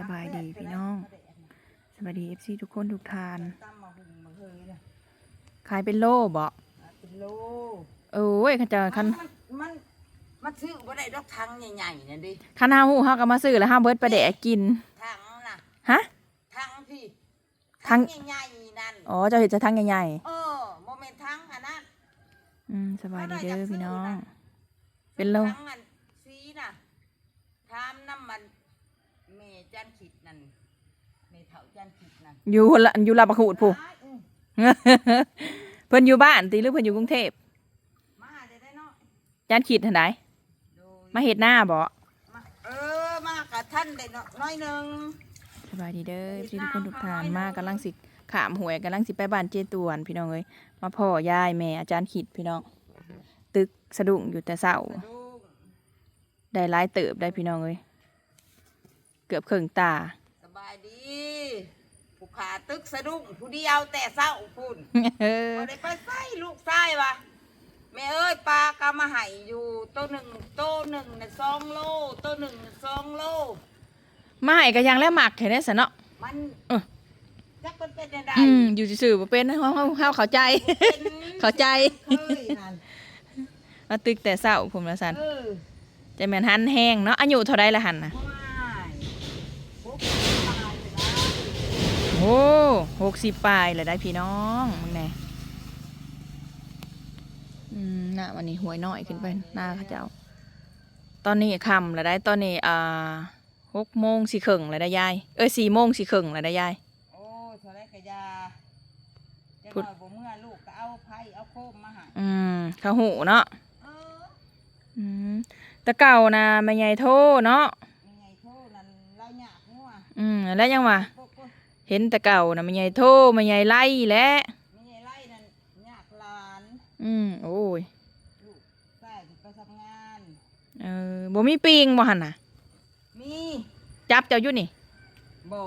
สบายดีพี่น้องสบายดีเอฟซีทุกคนทุกทานตำมาหุงมาเฮยนะขายเป็นโลบ่เป็นโลเอ้ยเขาเจะคันมันมันมันซื้อบ่ได้ดอกทังใหญ่ๆนั่นดิคันห้าหู้เฮาก็มาซื้อแล้วห้าเบิดไปแดกกินทังน่ะฮะทังพี่ทังใหญ่ๆนั่นอ๋อเจ้าเห็นจะทั้งใหญ่เออโมเมนทังอันนั้นๆอืมสบายดีเด้อพี่น้อง เป็นโลทังอันสีน่ะทามน้ำมันเมจันขิดนั่น เมเถาจันขิดนั่นอยู่ละอยู่ลาบะขูดผู้อ้ายอืมเพิ่นอยู่บ้านติหรือเพิ่นอยู่กรุงเทพมาได้ได้เนาะจานขีดทันใดโดยมาเฮ็ดหน้าบ่มาเออมากับท่านได้เนาะน้อยหนึงสบายดีเด้อพี่ทุกคนทุกทานมากำลังสิขามหวยกำลังสิไปบ้านเจตวน พี่น้องเอ้ยมาพ่อยายแม่อาจารย์ขิดพี่น้อง ตึกสะดุ้งอยู่แต่เช้าสะดุ้งได้หลายเติบได้พี่น้องเอ้ยเกือบครึ่งตา สบายดี ผู้ขาตึกสะดุ้งผู้เดียวแต่เศร้าพุ่นเออบ่ได้ไปใส่ลูกไส้วะแม่เอ้ยปลากำมาให้อยู่ตัวหนึ่งตัวหนึ่งน่ะสองโลตัวหนึ่งน่ะสองโล มาให้ก็ยังแล้วหมักแค่นี้ซะเนาะ มันเออ จักมันเป็นยังไงอืมอยู่ซื่อๆบ่เป็นเฮาเฮาเฮาเข้าใจเข้าใจ เคยนั่นมาตึกแต่เช้าผมละสันเออจะแม่นหันแห้งเนาะอายุเท่าใดละหันน่ะไม่พวกตายไปแล้ว โอ้หกสิบปลายเลยได้พี่น้องมึงแน่อืมหน้าวันนี้หวยน้อยขึ้นไปหน้าเขาเจ้า ตอนนี้ค่ำแล้วได้ตอนนี้อ่าหกโมงสี่ครึ่งแล้วได้ยายเอ้ยสี่โมงสี่ครึ่งแล้วได้ยายโอ้เท่าไรกะยาจะพุดหน่อยบ่เมื่อลูกก็เอาไผ่เอาโคมมาให้อืมเขาหูเนาะเอออืมแตะเก่านะแม่ใหญ่โทเนาะยังไงโทษนั่นเราหยาบงัวอืมแล้วยังว่าโป๊ะโป๊ะ เห็นแตะเก่านะแม่ใหญ่โทแม่ใหญ่ไล่และไม่ใช่ไล่นั่นยากหลานอืมโอ้ยลูกใส่ไปทำงาน เออบ่มีปิงบ่หันน่ะ มีจับเจ้าอยู่นี่ บ่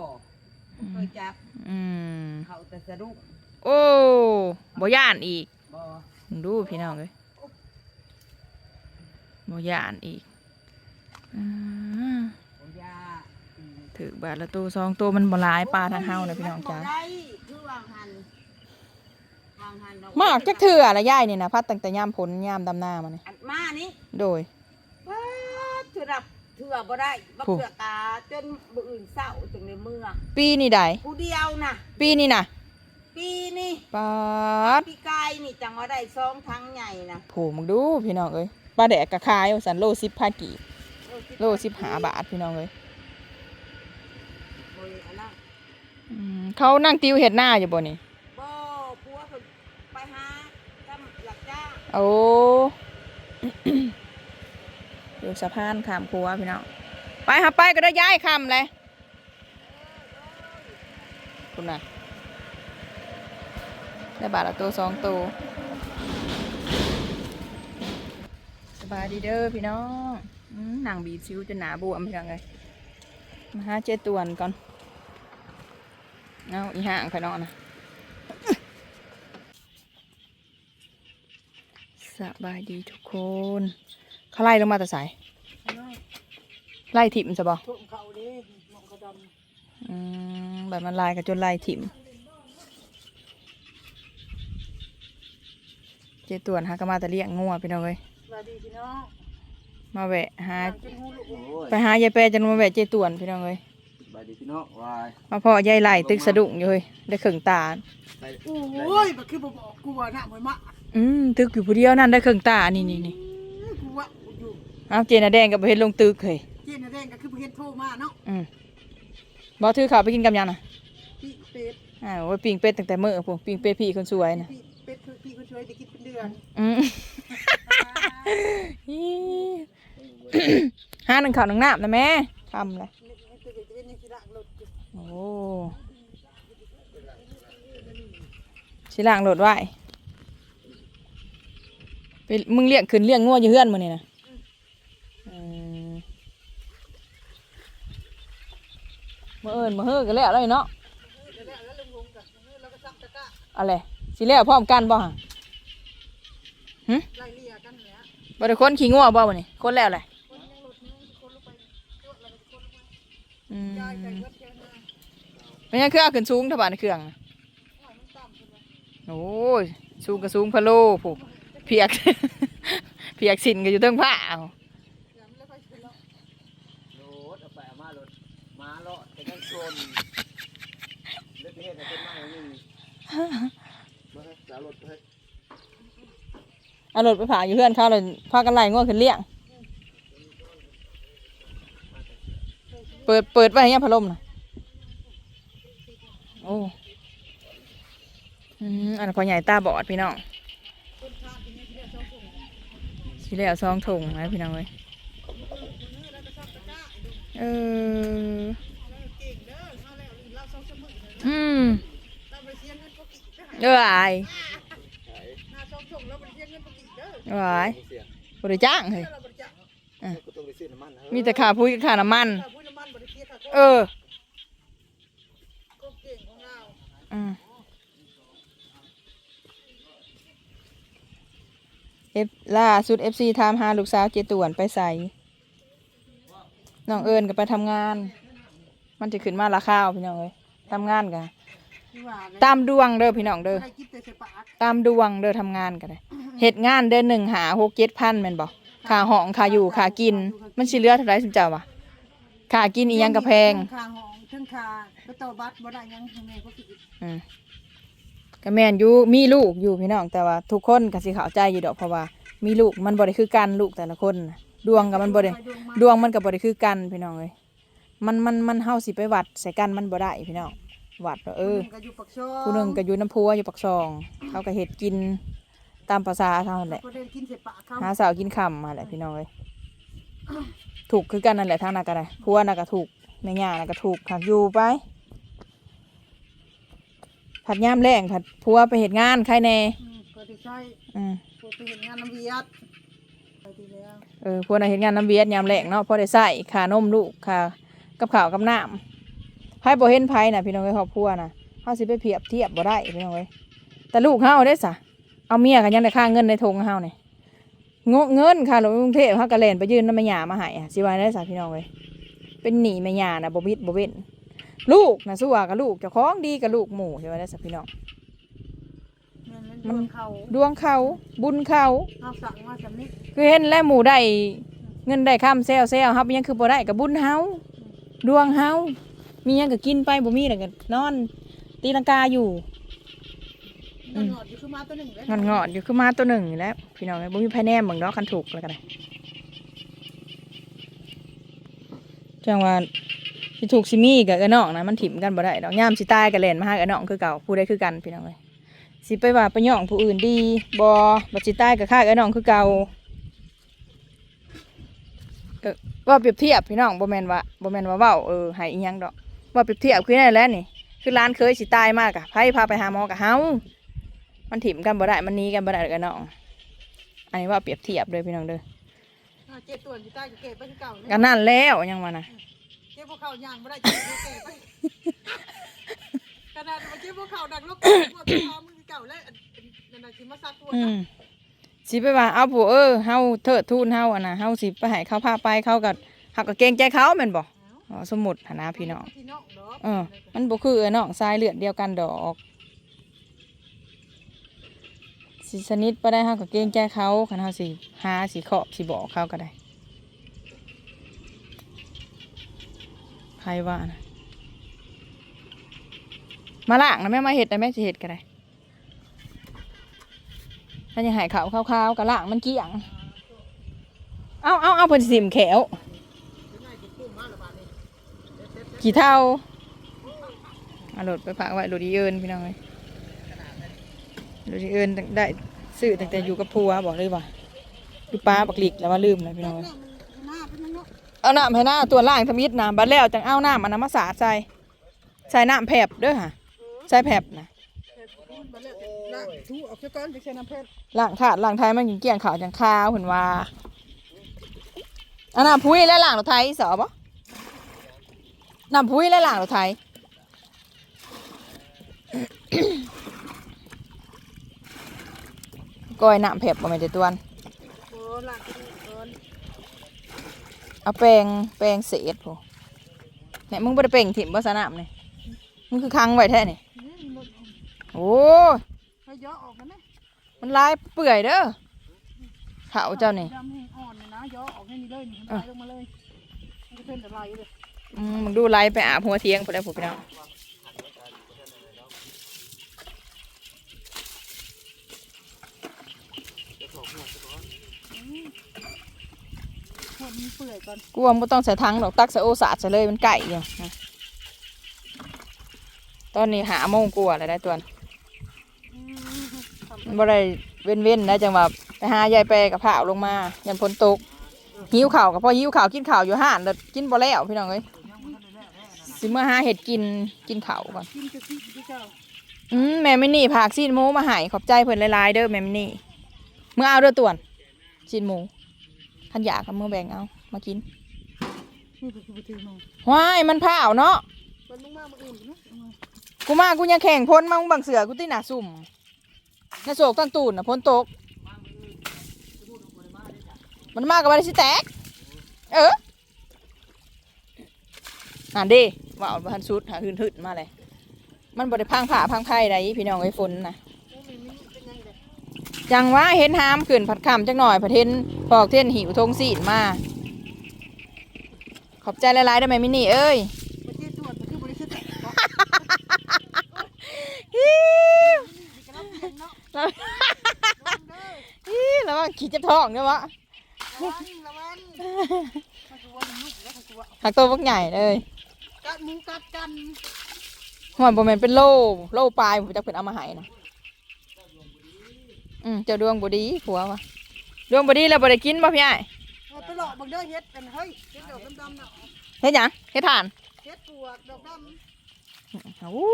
เคยจับอืมเขาแต่สะดุ้งโอ้บ่ย่านอีกบ่มึงดูพี่น้องเลยบ่ย่านอีกอืมบ่ยาอืม ถือบาทละตัวสองตัวมันบ่หลายปลาทางเฮานะพี่น้องจ้าบ่ได้คือวางหันวางหันเรมากจักเถื่อละยายนี่นะพัดตั้งแต่ยามผลยามดำหน้ามานี่อันมานี่โดยว้าเถื่อดับเถื่อบ่ได้บ่ผู้เถื่อตาจนบ่อื่นเศร้าจนในเมืองปีนี่ใดผู้เดียวน่ะ ปีนี่นะปีนี่ปาดปีกายนี่จังว่าได้ซองทั้งใหญ่นะโผมึงดูพี่น้องเอ้ยปลาแดกกะคายว่าสันโลสิบพันกี่โลสิบหาบาทพี่น้องเอ้ย โอ้ยอันนั้น อืม เขานั่งติวเห็ดหน้าอยู่บ่นี่บ่ผัวเพิ่นไปหาทำหลักจ้างโอ้อยู่สะพานขามครัวพี่น้องไปหาไปก็ได้ย้ายคำเลยคุณน่ะได้บาทละตัวสองตัวสบายดีเด้อพี่น้องอืมนางบีบซิวจนหนาบวมพี่น้องเลยมาหาเจตวนก่อน เอาอีห่างไปนอนนะสบายดีทุกคนเขาไล่ลงมาแต่สายไล่ถิ่มใช่ปะทุ่มเขาเด้มองเขาดอืมแบบมันลายกับจนลายถิ่มเจตวนฮะก็มาแต่เลี้ยงงัวพี่น้องเอ้ยำสวัสดีพี่น้องมาแวะหาจนหูลูกโอ้ยไปหายายแปรจนมาแวะเจตวนพี่น้องเอ้ย บายดีพี่น้องวายมาพ่อยายไหลตึกสะดุ้งอยู่เฮ้ยได้เข่งตา ไปโอ้ยมันคือบ่บอกกูว่าหน้าเหมือนมะอืมตึกอยู่ผู้เดียวนั่นได้เข่งตานี่นี่นี่กูว่าอยู่เอาเจน่ะแดงกับเห็นลงตึกเฮ้ยเจนแดงก็คือเพิ่นโทรมาเนาะอืมบอถือข่าวไปกินกับยังน่ะพี่เป็ดอ้าวว่าปิงเป็ดตั้งแต่เมื่อผมปิงเป็ดพี่คนสวยน่ะพี่เป็ดคือพี่คนช่วยได้กินเป็นเดือนอืมห้าหนึ่งข่าวหนึ่งน้ำนะแม่ทำเลย สิล่างโหลดไว้ไปมึงเลี้ยงขึ้นเลี้ยงงัวอยู่เฮือนมึงนี่นะอืมมื่อเอิญมื่อเฮือกันแล้วเลยเนาะอะไรสิแล้วพร้อมกันบ่ฮะหละบ่ได้คนขี่งัวบ่วันนี้คนแล้วแหละคนยังรถนึงคนลง ไปจวดแล้วก็คนลงไปออืมยายใส่เบิดแค่นั้นเป็นยังคือเอาขึ้นสูงเท่าบานเครื่องน่ะโอ้ยมันต่ำขึ้นไปโอ้ยสูงกับสูงพะโลผูกเพียก เพียกสินก็อยู่เทิงผ้าเอาเดี๋ยวมันเลยค่อยขึ้นแล้วโลดเอาไปเอามารถมาเลาะแต่ยังโซนเลือดเฮ็ดแต่เป็นไม้นี่มาให้สาวรถให้เอารถไปผ่าอยู่เพื่อนเขาเลยพากันไล่ง้อขึ้นเลี้ยง เปิดเปิดไว้ให้ยังพัดลมนะ โอ้อืมอันนั้นพอใหญ่ตาบอดพี่น้องสิแล้วซองถุงนะพี่น้องเว้ยเออเก่งเด้อเอาแล้วเราสองสามมื้อเลยอืมเราไปเสียเงินปกติเด้อเอออายหน้าสองส่งเราไปเสียเงินปกติเด้อเอออายเสียบริจ้างเฮ้ยเราบริจาคก็ต้องไปซื้อน้ำมันเฮ้ยมีแต่ค่าพุ้ยกับค่าน้ำมันค่าพุ้ยน้ำมันบริเสียค่าเออ ก็เก่งของเรา อืม เอฟล่าสุดเอฟซีถามหาลูกสาวเจตวนไปใส่น้องเอิญก็ไปทำงาน มันจะขึ้นมาละข้าวพี่น้องเลยทำงานกันที่ว่าเลยตามดวงเด้อพี่น้องเด้อให้กินแต่เสปากตามดวงเด้อทำงานกันเลยเหตุงานเดือนหนึ่งหาหกเจ็ดพันแม่นบอกค่าห้องค่าอยู่ค่ากิน มันสิเหลือเท่าไรสิเจ้าวะค่ากินอีหยังกระแพงคาหอง เทั้งคาไปต่อบัตรบ่ได้หยังทางแม่ก็สิอืมก็แม่นอยู่มีลูกอยู่พี่น้องแต่ว่าทุกคนก็สิเข้าใจอยู่ดอกเพราะว่ามีลูกมันบ่ได้คือกันลูกแต่ละคนน่ะดวงกับมันบ่ได้ดวงมันก็บ่ได้คือกันพี่น้องเอ้ยมันมันมันเฮาสิไปวัดใส่กันมันบ่ได้พี่น้องวัดว่าเออ ก็อยู่ปักช่องผู้หนึงก็อยู่น้ำพัวอยู่ปักซอง เขาก็เฮ็ดกินตามภาษาเขานั่นแหละก็ได้กินเสปากเขาหาสาวกินค่ำมาแหละพี่น้องเอ้ยถูกคือกันนั่นแหละทางนั้นก็ได้พัวน่ะก็ถูก แม่ย่าน่ะก็ถูกหักอยู่ไป ผัดยามแรงผัดพัวไปเฮ็ดงานใครแน่อืมก็ได้ใช้อืมผู้ไปเห็นงานน้ำเวียดไปดีแล้วเออพวกน่ะเห็นงานน้ำเวียดยามแรงเนาะพอได้ใส่ค่านมลูกค่ากับข้าวกับน้ำไผบ่เห็นไผน่ะพี่น้องเอ้ยครอบครัวน่ะเฮาสิไปเปรียบเทียบบ่ได้พี่น้องเอ้ยแต่ลูกเฮาได้ซะเอาเมียกันยังได้ค่าเงินในทงเฮานี่งกเงินค่ะลงกรุงเทพเฮาก็แล่นไปยืนนำแม่ย่ามาให้อะสิว่าได้ซะพี่น้องเอ้ย เป็นหนี้แม่ย่าน่ะบ่มิดบ่เว้นลูกน่ะสู้ว่ากับลูกเจ้าของดีกับลูกหมู่สิว่าได้ซะพี่น้องเงินมันเขาดวงเขาบุญเขาเอาสั่งมาสำนิดคือเห็นแล้วหมู่ได้เงินได้ข้ามเซลเซลครับยังคือบ่ได้กับบุญเฮาดวงเฮามีหยังก็กินไปบ่มีแล้วก็นอน ตีลังกาอยู่เงินหอดอยู่คือมาตัวหนึ่งเลยงอนงอดๆอยู่คือมาตัวหนึ่งอยู่แล้วพี่น้องเอ้ยบ่มีไผแนมเบิ่งดอกคันถูกแล้วก็ได้ จังว่าสิถูกสิมีกับเอ้น้องนะมันถิ่มกันบ่ได้ดอกยามสิตายก็แล่นมาหาเอ้น้องคือเก่าผู้ใดคือกันพี่น้องเอ้ยสิไปว่าไปย่องผู้อื่นดีบ่บ่สิตายก็ฆ่าเอ้น้องคือเก่าก็ว่าเปรียบเทียบพี่น้องบ่แมนว่าบ่แมนว่าเว้าเออให้อีหยังดอกว่าเปรียบเทียบคือได้แหล้วนี่ คือร้านเคยสิตายมากอะไผพาไปหาหมอกับเฮามันถิ่มกันบ่ได้มันหนี้กันบ่ได้กับน้อง อันนี้ว่าเปรียบเทียบเลยพี่น้องเด้อ เจ็บตัวอยู่ใต้เก็บไปคือเก่าเลยกันนั่นแล้วยังมานะเจ็บพวกเขาย่างไม่ได้เจ็บเก็บไปขนาดมาเจ็บพวกเขาดักลูกพวกเขามึงเก่าแล้วนั่นน่ะสิมาซักตัวอืมสิไปว่าเอาผู้เออเฮาเทิดทูนเฮาอะนะเฮาสิไปให้เขาพาไปเขาก็เฮาก็เกรงใจเขาแม่นบ่อ๋อสมมุติหันนะพี่น้อง พี่น้องดอกเออ มันบ่คือไอ้น้องทรายเลือดเดียวกันดอก สิสนิทบ่ได้เฮาก็เกรงใจเขาคันเฮาสิหาสิเคาะสิบอกเขาก็ได้ใครว่านะมาล้างนะแม่มาเห็ดนะแม่สิเห็ดก็ได้ถ้ายังหายขาวขาวๆก็ล้างมันเกลี่ยงเอาเอาเอาเพิ่นสิมแขวกี่เท่าอารถไปฝากไว้รถดีเอินพี่น้องเลย รถดีเอินได้ซื้อตั้งแต่อยู่กับพัวบอกเลยว่าอยู่ป้าบักหลิกแล้วว่าลืมเลยพี่น้องเอาน้ำให้หน้าตัวล่างทำยิดน้ำบัดแล้วจังเอาน้ำมันน้ำมาสาดใส่ใส่น้ำแผบด้อค่ะใส่แผบนะล่างค่ะใช้น้ำเพชรล่างถาดล่างไทยมันกินเกี่ยงขาวจังขาวเห็นว่าเอาน้ำพุ้ยและล่างรถไทยสอบ่น้ำพุ้ยและล่างรถไทย ก้อยน้ำแผบบ่แม่นแต่ตัวนโอ้ล่างก่อนเอาแปรงแปรงเศษพอเนี่ยมึงบ่ได้เป่งถิ่มบ่สนามนี่มึงคือคังไว้แท้นี่นี่หมดโอ้ยให้เยอะออกกันนะมันลายเปื่อยเด้อเขาเจ้านี่ดำให้อ่อนเลยนะเยอะออกให้นี่เลยนี่ไหลลงมาเลยมันจะเป็นอะไรเลยอืมมึงดูลายไปอาบหัวเทียงพุ่นได้อพุ่นพี่น้อง วมันเปื่อยก่อนกูว่าบ่ต้องใส่ถังดอกตักใส่โอสาดใส่เลยมันไก่อยู่นะตอนนี้หาโมงกลัวาแล้วได้ตัวนั้นอืมทำมันบ่ได้เว้นเว้นๆนะจังว่าไปหายายแปรกับผ้าลงมา ยันฝนตกหิวข่าวกับพอหิวข่าวกินข่าวอยู่ห้านแล้วกินบ่แล้วพี่น้องเอ้ยสิเมื่อหาเห็ดกินกินข่าวก่อนกินกะทิที่เจ้าอืมแม่มินี่ผากซีนหมูมาใหายขอบใจเพิ่นหลายๆเด้อแม่มินี่เมื่อเอาเด้อต่วนซีนหมู ขันอยากกับมือแบ่งเอามากินนี่คือคือถือมาว้ายมันผ้าวเนาะเป็นมึงมาเมื่ออื่นนะเอามากูมากูยังแข่งพ้นมามึงบังเสือกูตีหนาสุ่มในโศกตั้งตูนน่ะพ้นตก มันมากกับอะไรสิแตก เอออ่านดิว่าเอาพันสุดหาหืนหึดมาเลยมันบริพังผ่าพังไพ่ใดพี่น้องไอ้ฝนนะ โอ้ยมันเป็นยังไง จังว่าเห็นหามขึ้นผัดคำจังหน่อยผัดเทนพอกเท่นหิวทงสีนมา ขอบใจหลายๆได้ไหมมินี่เอ้ยประเทศตรวจมันคือบริษัทบอกฮิ้วมีกระลับเพียงเนาะแล้วระวังเด้อฮิ้วแล้วว่าขี่จะท้องเนี่ยวะระวังระวังมันคือว่ามันลุกแล้วมันคือว่าหักตัวพวกใหญ่เลยกัดหมูกัดกันหัวบอมเมนเป็นโล่โล่ปลายผมจะเพิ่นเอามาให้นะ อืมเจ้าดวงบดีผัววะดวงบดีแล้วบ่ได้กินบ่พี่ไอ้ายเอาไปหลอกบังเด้อเฮ็ดกันเฮ้ยเฮ็ดดอกดำๆน่ะเฮ็ดหยังเฮ็ดทานเฮ็ดปวกดอกดำอู้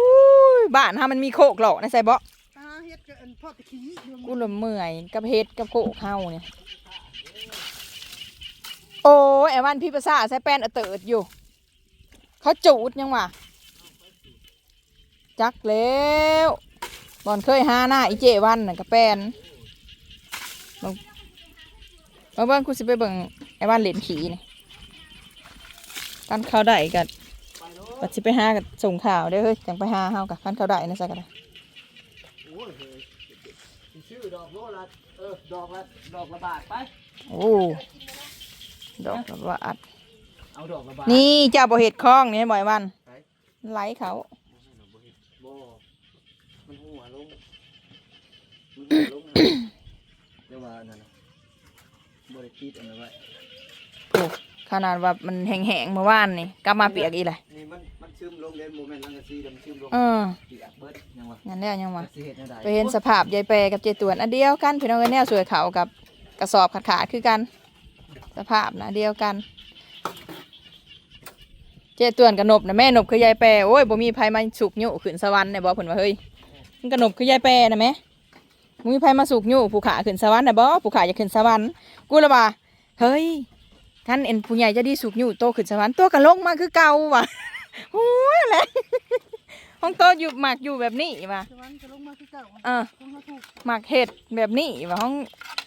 ยบ้านเฮามันมีโคกหลอกนะใส่บ่ตาเฮ็ดกับอันพ่อตะขี้อยู่กูละเมื่อยกับเฮ็ดกับโคกเฮาเนี่ย โอ้ยไอ้วันพี่ประสาใส่แป้นเอาเติดอยู่ เขาจูดยังวะจักแล้วบ อนเคยหาหน้าอีเจวันน่ะกับแป้นลองมาเบิ่งกูสิไปเบิ่งไอ้วันเหรียญขี่นี่กันเขาได้กันปัดสิไปหากับส่งข่าวเด้อเฮ้ยจังไปหาเฮากับกันเขาได้นะใส่กันได้โอ้ยเฮ้ยชื่อดอกโลละเออดอกละดอกละบาทไปโอ้ดอกละบาทเอาดอกละบาทนี่เจ้าบ่เห็ดคล้องนี่บ่อยวันไปไหลเขา บ่มันหัวลงมันหัวลงนะ เดี๋ยวว่านั่นน่ะบ่ได้คิดอันนั้นไว้โอ้ขนาดว่ามันแห้งๆเมื่อวานนี่กลับมาเปียกอีเลยนี่มันมันซึมลงเล่นโมเมนต์ลังกะซีเดี๋ยวมันซึมลงเออเปียกเบิดยังวะนั่นแหละยังวะสิเฮ็ดแนวใดไปเห็นสภาพยายแปรกับเจตวนอันเดียวกันพี่น้องเอ้ยแนวสวยเขากับกระสอบขาดขาดๆคือกัน สภาพนะเดียวกัน เจตวนกับนบนะแม่นบคือยายแปรโอ้ยบ่มีภัยมาสุกยุ่ขึ้นสวรรค์เนี่ยบอกเพิ่นว่าเฮ้ยมันกระนบคือยายแปรนะแม่บ่ มีภัยมาสุกยุ่ผู้ขาขึ้นสวรรค์นะบ่ผู้ขาอยากขึ้นสวรรค์กูละว่าเฮ้ยท่านเอ็นผู้ใหญ่จะดีสุกยุ่โตขึ้นสวรรค์ตัวกระลงมาคือเก่าว่ะโอ้ยอะไรห้องโตอยู่หมากอยู่แบบนี้ว่ะสวรรค์จะลงมาคือเก่าเออต้องมาถูกหมักเห็ดแบบนี้ว่าห้อง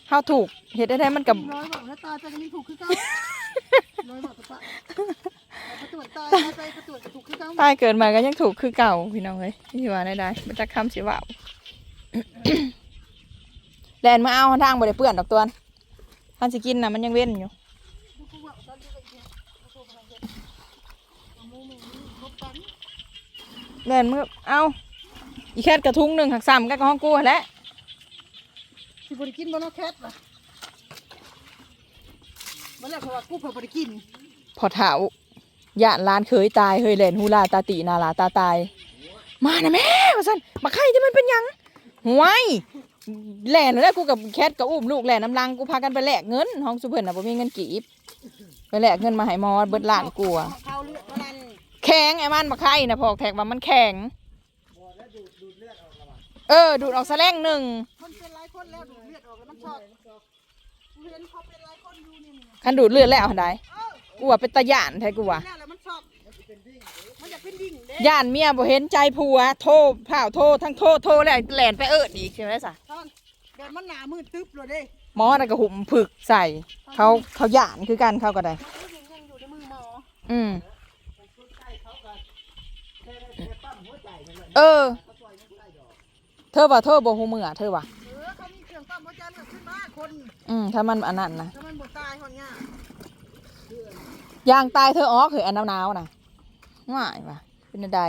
เฮาถูกเห็ดได้ๆมันกับร้อยบอกแล้วตาจะมีถูกคือเก่าร้อยบอกตะปะเอาไปตรวจตายไปไปตรวจถูกคือเก่าตายเกิดมาก็ยังถูกคือเก่าพี่น้องเอ้ยที่ว่าได้ๆมันจะคำสิว่า แลนมาเอาทางบ่ได้เปื้อนดอกตัวนคันสิกินน่ะมันยังเว้นอยู่กูว่าตอนนี้ก็อีกเนี่ยเอาโซ่พลังเจ็ดเอาหมูหมูครบปันแลนมือเอาอีแคทกระทุงหนึ่งหักซ้ำกันกับห้องกูหั่นแหละสิบริกินบนแคทล่ะมันแหละเพราะว่ากูเพิ่งบริกินพอเท้าย่านร้านเคยตายเฮ้ยแลนฮูลาตาตีนาลาตาตาย มานะแม่ว่าซั่นมาไข่จะมันเป็นหยังห่วย แล่นแล้วกูกับแคทกับอุ้มลูกแล่นน้ำลังกูพากันไปแลกเงินห้องสุเพิ่นน่ะบ่มีเงินกีบไปแลกเงินมาให้หมอเบิดล้านกลัวาเขาเลือดเท่านั้นแข็งไอ้มันมาไข่นะพอกแทกว่ามันแข็งเออ ดูดออกแสลงหนึ่งคนเป็นหลายคนแล้วดูดเลือดออกแล้วมันชอบกูเห็นเขาเป็นหลายคนอยู่นี่คันดูดเลือดแล้วหันใดกูว่าเป็นตะย่านแท้กูว่า แล้วแล้วมันชอบมันอ ยากเป็นดิ่งเด้ย่านเมียบ่เห็นใจผัว โทษเผาโทษทั้งโทษโทษแล้วแหลนไปเอิดอีกใช่ไหมสะตอนเดินมันหนามืดตึ๊บเลยเด้หมอน่ะก็หุ่มผึกใส่ เขาเขาย่านคือกันเขาก็ได้ มันยังยังอยู่ในมือหมออืมเออ เธอว่าเธอบ่ฮู้มืออะเธอว่าเออเขามีเครื่องปั๊มหัวใจมันขึ้นมาคนอืมถ้ามันอันนั้นนะถ้ามันบ่ตายคนเนี่ยยางตายเธอออกเหยอันหนาวๆน่ะง่ายว่ะ เป็นอันใด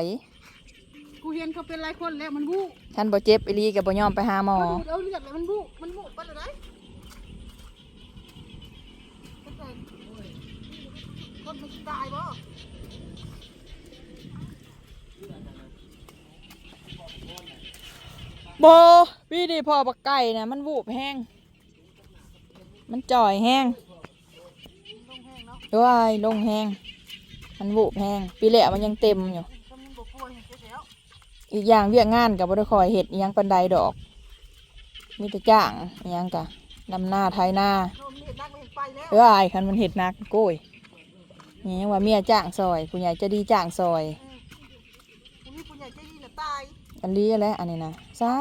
กูเห็นเขาเป็นหลายคนแล้วมันบู้ท่านบ่เจ็บอีหลีก็บ่ยอมไปหาหมอเขาดูดเอาเลือดแล้วมันบู้มันบู้ไปเลยคนตายคนมันสิตายบ่โบพี่ดีพอบักไก่นะมันวูบแห้ง มันจ่อยแห้งลงแห้งเนาะด้วยลงแห้ง มันวูบแห้ง ปีแหละมันยังเต็มอยู่ ถ้ามันบ่ป่วยเสียแล้ว อีกอย่างเวียกงานกับบ่ได้คอยเห็ดอิหยังปันใดดอก มีแต่จ้างอิหยังกะลำหน้าไทยหน้าโดนเห็ดนักไม่เห็นไปแล้วเอออายคันมันเห็ดหนักโก้ยนี่ยังว่าเมียจ้างซอยผู้ใหญ่จะดีจ้างซอยอันนี้ผู้ใหญ่ใจดีน่ะตายอันนี้แหละอันนี้นะสา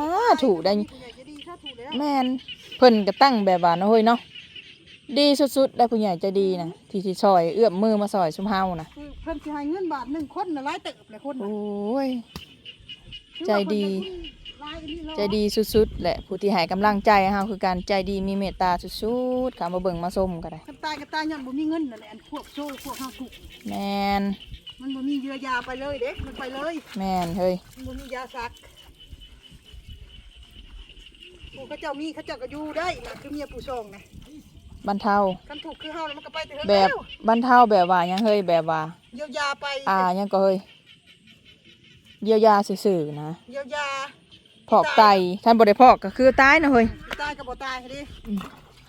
ถูได้ผู้ใหญ่ใจดีถ้าถูกแล้วแม่นเพิ่นก็ตั้งแบบว่านะเฮ้ยเนาะดีสุดๆได้ผู้ใหญ่ใจะดีนะที่ที่ซอยเอื้อมมือมาซอยซุมเฮานะคือเพิ่นสิให้เงินบาทหนึ่งคนน่ะหลายเติบเลยคนโอน่ะ้ยคือ ใจว่าเพิ่นดีเป็นคนหลายอันนี้เนาะใจดีสุดๆแหละผู้ที่ให้กำลังใจเฮาคือการใจดีมีเมตตาสุดๆค่ะมาเบิ่งมาส้มก็ได้กันตายกันตายย้อนบ่มีเงินนั่นแหละอันพวกโซ่พวกเฮาถูกแมนมันบ่มีเยียวยาไปเลยเด็กมันไปเลยแมนเฮ้ยมันบ่มียาซักพวกเขาเจ้ามีเขาเจ้าก็อยู่ได้น่ะคือเมียผู้ชองนะบรรเทากันถูกคือเฮาแล้วมันก็ไปแต่เฮิงแบบแล้วบรรเทาแบบว่าหยังเฮ้ยแบบว่าเยียวยาไปอ่าหยังก็เฮ้ย เยียวยาซื่อๆนะเยียวยาพอกไตท่านบ่ได้พอกก็คือตายนะเฮ้ยตายก็บ่ตายดิอืม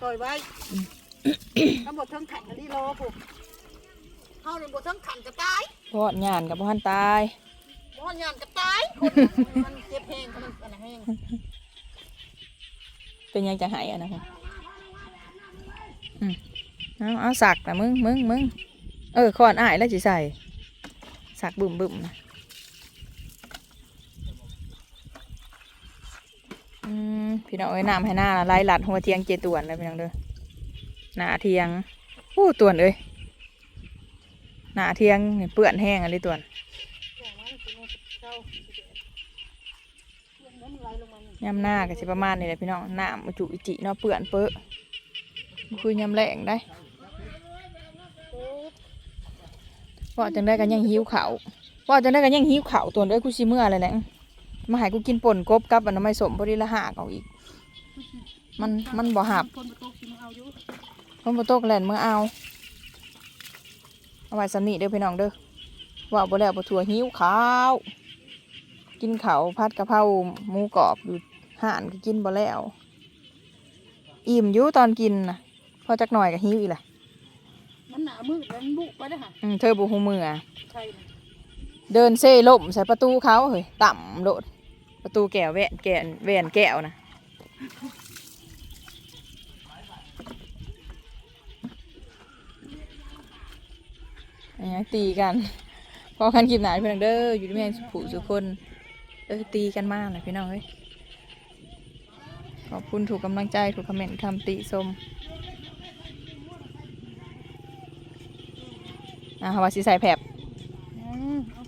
ปล่อยไว้ทั้งหมดทั้งขันอันนี้รอพวกเฮานี่บ่ทั้งขันก็ตายพอดญานกับบ่ทันตายมอนยานก็ตายคนมันเจ็บแห้งมันอะไรแห้งเป็นหยังจะหายอะนะพ่ออืมเอาเอาสักนะมึงมึงมึงเออคอนอ้ายแล้วสิใส่สักบึ้มบึ้มนะ อืมพี่น้องเอ้ยน้ำให้หน้าไล่หลัดหัวเทียงเจตวนเลยพี่น้องเด้อหน้าเทียงโอ้ตวนเอ้ยหน้าเทียงนี่เปื้อนแห้งอะไรตวนยำหน้าก็สิประมาณนี้แหละพี่น้องหน้ำอุจุอิจิเนาะเปื้อนเปื้อคือยำแรงได้ว่าจังได้กันยังหิวเขาว่าจังได้กันยังหิวเขาตัวเอ้ยกูสิเมื่ออะไรแหละ มาให้กูกินป่นกบกับอันน้ำไม่สมพอดีละหากเอาอีก มันมันบ่หับคนประตูกินเอาอยู่คนบ่ตกแล่นเมื่อเอาเอาไว้สำนีเด้อพี่น้องเด้อว่าบ่แล้วบ่ทัวหิวข้าวกินข้าวผัดกะเพราหมูกรอบอยู่ห่านก็กินบ่แล้ว อิ่มอยู่ตอนกินน่ะพอจักหน่อยก็หิวอีกแหละมันหนามืดแล้วมันบุไปได้อค่ะอืมเธอบ่ฮู้มืออะใช่นะเดินเซ่ล่มใส่ประตูเขาเฮ้ยต่ำโดดประ ตูแก้วแหวนแก้วแหวนแก้วนะอันนี้ตีกันพอกันคลิปหนาพี่น้องเด้ออยู่ที่แม่งสุขสุขคนเออตีกันมากเลยพี่น้องเอ้ยขอบคุณถูกกำลังใจถูกคอมเมนต์คำติชมอะว่าสิใส่แผบอ